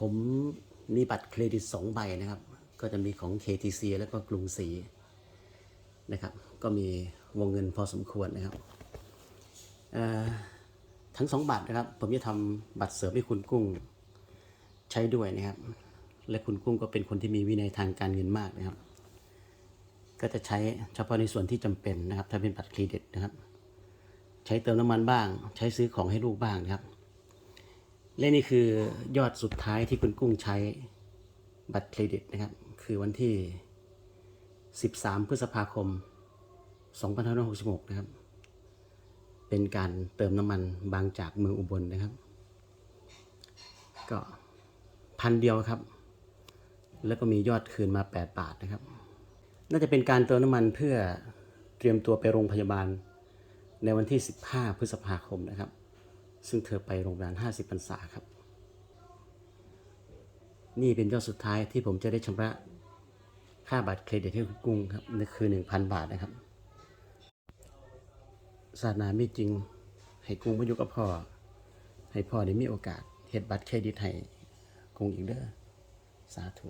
ผมมีบัตรเครดิตสองใบนะครับ ก็จะมีของ KTC แล้วก็กรุงศรีนะครับ ก็มีวงเงินพอสมควรนะครับเอ่อทั้งสองบัตรนะครับ ผมจะทำบัตรเสริมให้คุณกุ้งใช้ด้วยนะครับ และคุณกุ้งก็เป็นคนที่มีวินัยทางการเงินมากนะครับ ก็จะใช้เฉพาะในส่วนที่จำเป็นนะครับ ถ้าเป็นบัตรเครดิตนะครับ ใช้เติมน้ำมันบ้าง ใช้ซื้อของให้ลูกบ้างนะครับ และนี่คือยอดสุดท้ายที่คุณกุ้งใช้บัตรเครดิตนะครับ คือวันที่ 13 พฤษภาคม 2566 นะครับ เป็นการเติมน้ำมันบางจากเมืองอุบลนะครับ ก็พันเดียวครับ แล้วก็มียอดคืนมา 8 บาทนะครับ น่าจะเป็นการเติมน้ำมันเพื่อเตรียมตัวไปโรงพยาบาลในวันที่ 15 พฤษภาคมนะครับ ซึ่งเธอไปโรงพยาบาล50พรรษาครับ นี่เป็นยอดสุดท้ายที่ผมจะได้ชำระค่าบัตรเครดิตให้คุณกุ้งครับนั่นคือ 1,000 บาทนะครับศาสนาไม่จริง ให้กุ้งมาอยู่กับพ่อ ให้พ่อได้มีโอกาสเฮ็ดบัตรเครดิตให้กุ้งอีกเด้อสาธุ